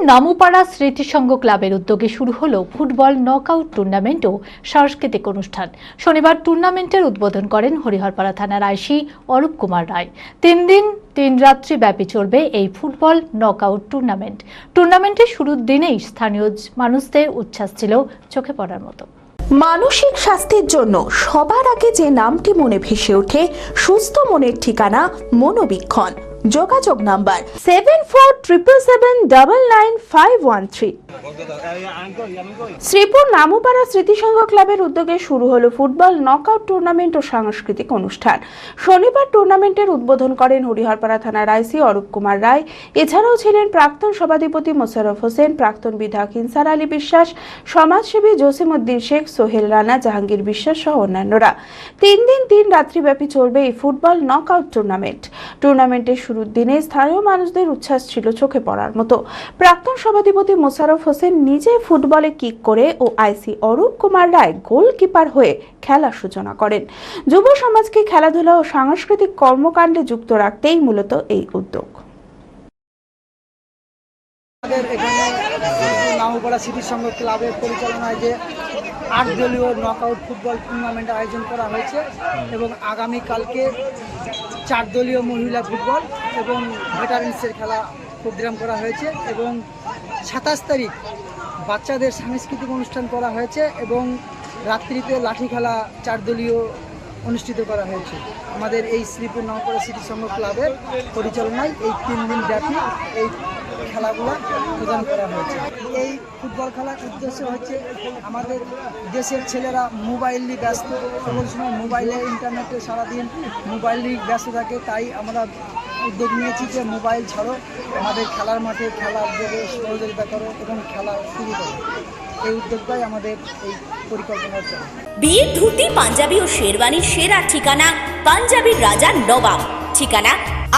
নামুপাড়া স্মৃতিসংঘ ক্লাবের উদ্যোগে শুরু হলো ফুটবল নকআউট টুর্নামেন্ট ও সাংস্কৃতিক অনুষ্ঠান। শনিবার টুর্নামেন্টের উদ্বোধন করেন হরিহরপাড়া থানার আইসি অরূপ কুমার রায়। তিন দিন, তিন রাত্রি ব্যাপী চলবে এই ফুটবল নকআউট টুর্নামেন্ট। টুর্নামেন্টের শুরুর দিনেই স্থানীয় মানুষদের উচ্ছ্বাস ছিল চোখে পড়ার মতো। মানসিক স্বাস্থ্যের জন্য সবার আগে যে নামটি মনে ভেসে ওঠে, সুস্থ মনের ঠিকানা মনোবীক্ষণ। যোগাযোগ number seven four triple seven double nine five one three Sripur Namupara Smritisangha ক্লাবের উদ্যোগে শুরু হলো ফুটবল নকআউট টুর্নামেন্ট ও সাংস্কৃতিক অনুষ্ঠান। শনিবার টুর্নামেন্টের উদ্বোধন করেন হরিহরপাড়া থানার আইসি অরূপ কুমার রায়। এছাড়াও ছিলেন প্রাক্তন সভাধিপতি মোশারফ হোসেন, প্রাক্তন বিধায়ক ইনসার আলী বিশ্বাস, সমাজসেবী জসিমউদ্দিন শেখ, সোহেল রানা, জাহাঙ্গীর বিশ্বাস সহ অন্যান্যরা। তিন দিন তিন রাত্রিব্যাপী চলবে এই ফুটবল নকআউট টুর্নামেন্ট। টুর্নামেন্টের শুরুর দিনে স্থানীয় মানুষদের উচ্ছ্বাস ছিল চোখে পড়ার মতো। প্রাক্তন সভাধিপতি মোশাররফ হোসেন নিজে ফুটবলে কিক করে ও আইসি অরূপ কুমার রায় গোলকিপার হয়ে খেলা সূচনা করেন। যুব সমাজকে খেলাধুলা ও সাংস্কৃতিক কর্মকাণ্ডে যুক্ত রাখতেই মূলত এই উদ্যোগ। আমাদের এখানে নামপাড়া সিটি সংঘ ক্লাবের পরিচালনায় যে আট দলীয় নকআউট ফুটবল টুর্নামেন্ট আয়োজন করা হয়েছে এবং আগামীকালকে চার দলীয় মহিলা ফুটবল এবং ভেটারেন্সের খেলা প্রোগ্রাম করা হয়েছে এবং সাতাশ তারিখ বাচ্চাদের সাংস্কৃতিক অনুষ্ঠান করা হয়েছে এবং রাত্রিতে লাঠি খেলা চার দলীয় অনুষ্ঠিত করা হয়েছে। আমাদের এই শ্রীপুর নওপাড়া সিটি সংঘ ক্লাবের পরিচালনায় এই তিন দিন ব্যাপী এই খেলাগুলো প্রদান করা হয়েছে। এই ফুটবল খেলার উদ্দেশ্য হচ্ছে আমাদের দেশের ছেলেরা মোবাইল নিয়ে ব্যস্ত। সকল সময় মোবাইলে, ইন্টারনেটে সারাদিন মোবাইল নিয়ে ব্যস্ত থাকে। তাই আমরা উদ্যোগ নিয়েছি যে মোবাইল ছাড়ো, আমাদের খেলার মাঠে খেলার যোগে সহযোগিতা করো এবং খেলা শুরু করো। এই উদ্যোগটাই আমাদের এই পরিকল্পনা বিয়ের ধুতি, পাঞ্জাবি ও শেরওয়ানির সেরা ঠিকানা পাঞ্জাবির রাজা নবাব। ঠিকানা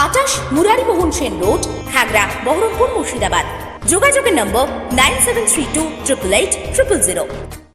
আটাশ মুরারিমোহন সেন রোড, হাগড়া, বহরমপুর মুর্শিদাবাদ। যোগাযোগের নম্বর nine seven three two triple eight triple zero.